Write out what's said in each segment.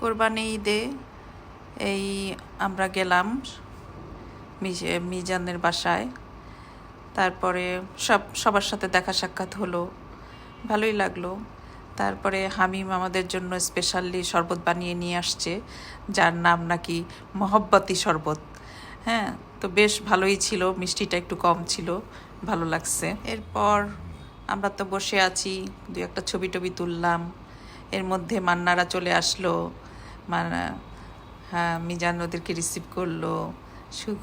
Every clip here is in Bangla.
কোরবানি ঈদে এই আমরা গেলাম মিজ- মিজানের বাসায়। তারপরে সব, সবার সাথে দেখা সাক্ষাৎ হলো। ভালোই লাগল। তারপরে হামিম আমাদের জন্য স্পেশালি শরবত বানিয়ে নিয়ে আসছে, যার নাম নাকি মহব্বতী শরবত। হ্যাঁ তো বেশ ভালোই ছিল, মিষ্টিটা একটু কম ছিল, ভালো লাগছে। এরপর আমরা তো বসে আছি দু একটা ছবি টবি তুললাম। এর মধ্যে মান্নারা চলে আসলো। মানা হ্যাঁ মিজান ওদেরকে রিসিভ করল।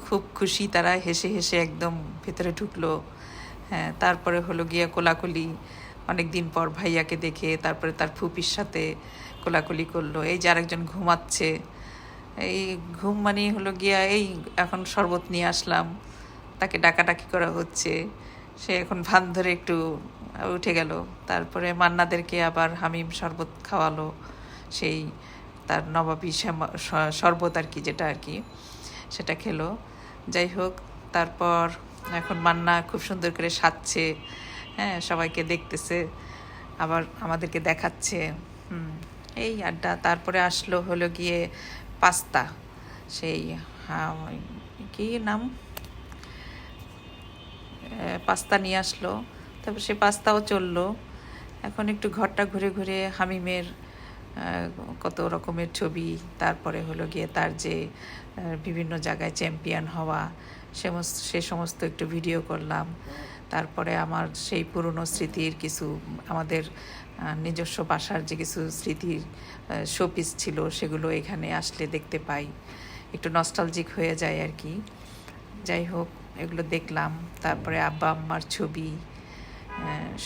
খুব খুশি তারা, হেসে হেসে একদম ভেতরে ঢুকলো। হ্যাঁ তারপরে হলো গিয়া কোলাকুলি। অনেক দিন পর ভাইয়াকে দেখে, তারপরে তার ফুপির সাথে কোলাকুলি করল। এই যে আরেকজন ঘুমাচ্ছে। এই ঘুম মানে হলো গিয়া, এই এখন শরবত নিয়ে আসলাম। তাকে ডাকাডাকি করা হচ্ছে। সে এখন ভান ধরে একটু উঠে গেল। তারপরে মান্নাদেরকে আবার হামিম শরবত খাওয়ালো। সেই তার নবাবী শরবত আর কি যেটা আর কি, সেটা খেলো। যাই হোক, তারপর এখন মান্না খুব সুন্দর করে সাজছে হ্যাঁ সবাইকে দেখতেছে, আবার আমাদেরকে দেখাচ্ছে, হুম, এই আড্ডা। তারপরে আসলো হলো গিয়ে পাস্তা, সেই কি নাম? পাস্তা নিয়ে আসলো। তারপর সে পাস্তাও চলল। এখন একটু ঘরটা ঘুরে ঘুরে হামিমের কত রকমের ছবি, তারপরে হলো গিয়ে তার যে বিভিন্ন জায়গায় চ্যাম্পিয়ন হওয়া সমস্ত সে সমস্ত একটু ভিডিও করলাম। তারপরে আমার সেই পুরনো স্মৃতির কিছু, আমাদের নিজস্ব বাসার যে কিছু স্মৃতির শোপিস ছিল, সেগুলো এখানে আসলে দেখতে পাই। একটু নস্টালজিক হয়ে যায় আর কি। যাই হোক, এগুলো দেখলাম। তারপরে আব্বা আম্মার ছবি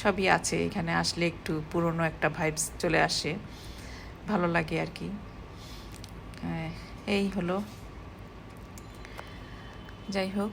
সবই আছে। এখানে আসলে একটু পুরনো একটা ভাইবস চলে আসে। ভালো লাগে আর কি। এই হলো। যাই হোক।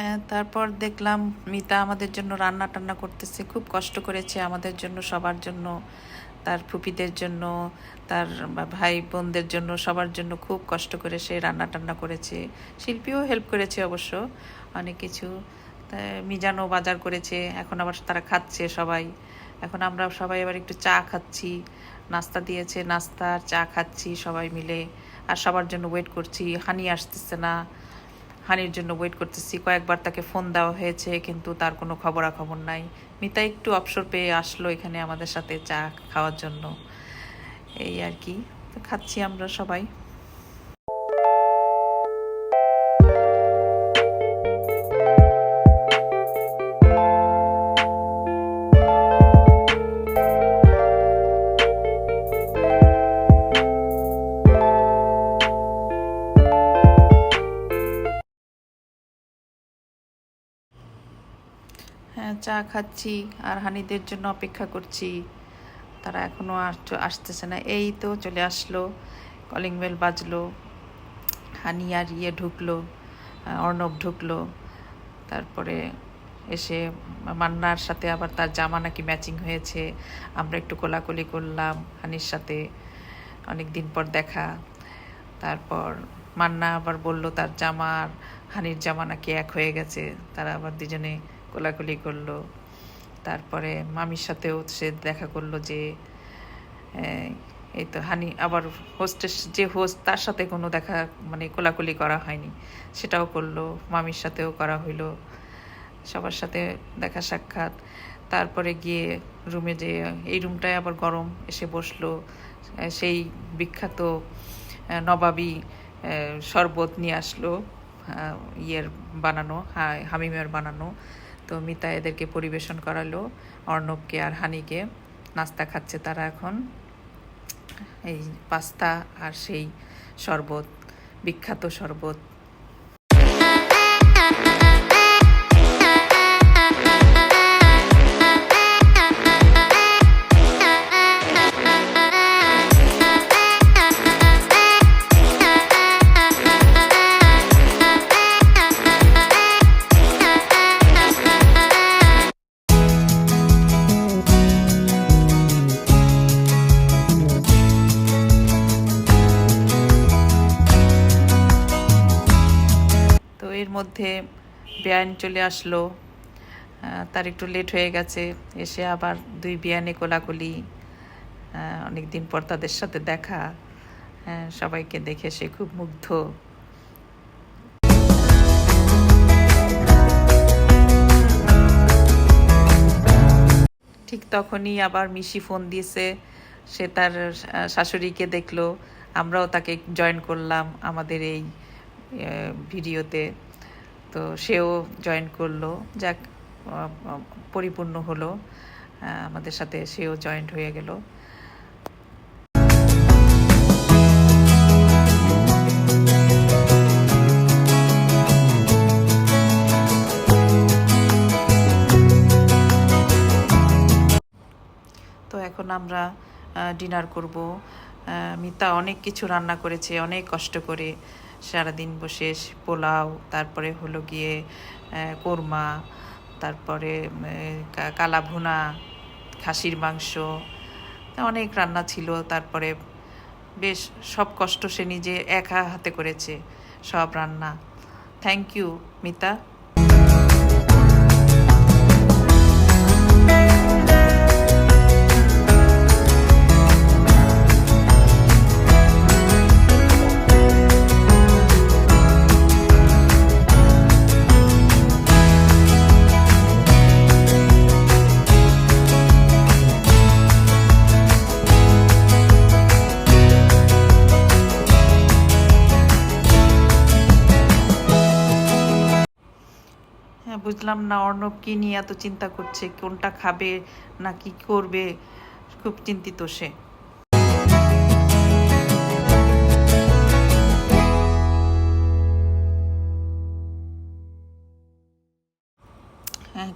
হ্যাঁ তারপর দেখলাম মিতা আমাদের জন্য রান্না টান্না করতেছে, খুব কষ্ট করেছে আমাদের জন্য, সবার জন্য, তার ফুপিদের জন্য, তার ভাই বোনদের জন্য, সবার জন্য খুব কষ্ট করে সে রান্না টান্না করেছে। শিল্পীও হেল্প করেছে অবশ্য, অনেক কিছু। মিজানও বাজার করেছে, এখন আবার তারা খাচ্ছে সবাই। এখন আমরা সবাই আবার একটু চা খাচ্ছি, নাস্তা দিয়েছে নাস্তা চা খাচ্ছি সবাই মিলে। আর সবার জন্য ওয়েট করছি, হানি আসতেছে না। হানির জন্য ওয়েট করতেছি। কয়েকবার তাকে ফোন দেওয়া হয়েছে, কিন্তু তার কোনো খবরাখবর নাই। মিতা একটু অবসর পেয়ে আসলো এখানে আমাদের সাথে চা খাওয়ার জন্য। এই আর কি। খাচ্ছি আমরা সবাই। চা খাচ্ছি আর হানিদের জন্য অপেক্ষা করছি। তারা এখনও আসতেছে না। এই তো চলে আসলো। কলিং বেল বাজলো। হানি আর ইয়ে ঢুকলো অর্ণব ঢুকলো। তারপরে এসে মান্নার সাথে আবার তার জামা নাকি ম্যাচিং হয়েছে। আমরা একটু কোলাকুলি করলাম হানির সাথে। অনেক দিন পর দেখা। তারপর মান্না আবার বলল, তার জামা আর হানির জামা নাকি এক হয়ে গেছে। তারা আবার দুজনে কোলাকুলি করল। তারপরে মামির সাথেও সে দেখা করল যে এই তো হানি আবার হোস্টের যে হোস্ট তার সাথে কোনো দেখা মানে কোলাকুলি করা হয়নি। সেটাও করল, মামির সাথেও করা হইল। সবার সাথে দেখা সাক্ষাৎ। তারপরে গিয়ে রুমে যে, এই রুমটায় আবার গরম এসে বসল। সেই বিখ্যাত নবাবী শরবত নিয়ে আসলো। ইয়ের বানানো হামিমের বানানো। তো মিতা এদেরকে পরিবেশন করালো। অর্ণবকে আর হানিকে। নাস্তা খাচ্ছে তারা এখন। এই পাস্তা আর সেই শরবত, বিখ্যাত শরবত। এর মধ্যে বিয়ান চলে আসলো। তার একটু লেট হয়ে গেছে। এসে আবার দুই বিয়ানে কোলাকুলি অনেক দিন পর তাদের সাথে দেখা। আহ, সবাইকে দেখে সে খুব মুগ্ধ। ঠিক তখনই আবার মিশি ফোন দিয়েছে। সে তার শাশুড়িকে দেখল। আমরাও তাকে জয়েন করলাম আমাদের এই ভিডিওতে তো সেও জয়েন করল। যাক পরিপূর্ণ হলো। আমাদের সাথে সেও জয়েন্ট হয়ে গেল। তো এখন আমরা ডিনার করব। মিতা অনেক কিছু রান্না করেছে, অনেক কষ্ট করে। সারাদিন বসে পোলাও, তারপরে হলো গিয়ে কোরমা, তারপরে কালাভুনা কালা ভুনা, খাসির মাংস অনেক রান্না ছিল। তারপরে বেশ সব কষ্ট সে নিজে একা হাতে করেছে সব রান্না। Thank you Mita. বুঝলাম না, অর্ণব কি নিয়ে এত চিন্তা করছে? কোনটা খাবে? না কি করবে? খুব চিন্তিত সে।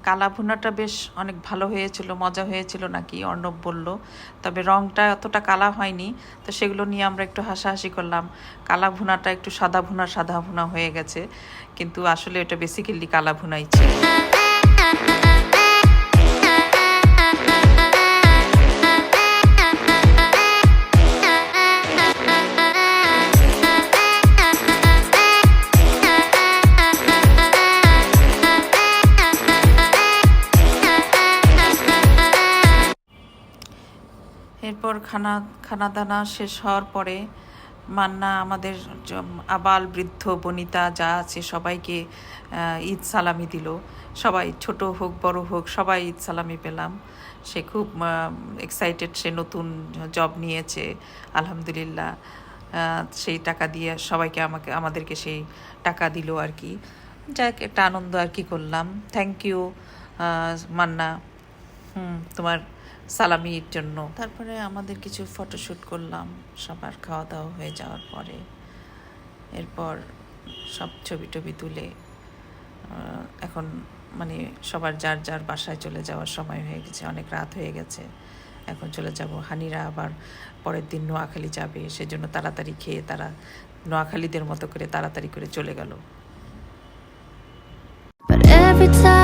কালা ভুনাটা বেশ অনেক ভালো হয়েছিল, মজা হয়েছিল নাকি, অর্ণব বলল। তবে রংটা অতটা কালা হয়নি, তো সেগুলো নিয়ে আমরা একটু হাসাহাসি করলাম। কালা ভুনাটা একটু সাদা ভুনা সাদা ভুনা হয়ে গেছে, কিন্তু আসলে এটা বেসিক্যালি কালা ভুনাই ছিল। এরপর খানা খানা দানা শেষ হওয়ার পরে মান্না আমাদের আবাল, বৃদ্ধ, বনিতা যা আছে সবাইকে ঈদ সালামি দিল। সবাই ছোট হোক, বড় হোক, সবাই ঈদ সালামি পেলাম। সে খুব এক্সাইটেড সে নতুন জব নিয়েছে, আলহামদুলিল্লাহ। সেই টাকা দিয়ে সবাইকে আমাকে, আমাদেরকে সেই টাকা দিল আর কি। যাক, একটা আনন্দ আর কি করলাম। Thank you Manna. হুম, তোমার সালামির জন্য। তারপরে আমাদের কিছু ফটোশ্যুট করলাম সবার খাওয়া দাওয়া হয়ে যাওয়ার পরে। এরপর সব ছবি টবি তুলে এখন মানে সবার যার যার বাসায় চলে যাওয়ার সময় হয়ে গেছে অনেক রাত হয়ে গেছে। এখন চলে যাব হানিরা আবার পরের দিন নোয়াখালী যাবে সেজন্য তাড়াতাড়ি খেয়ে তারা নোয়াখালীদের মতো করে তাড়াতাড়ি করে চলে গেল। But every time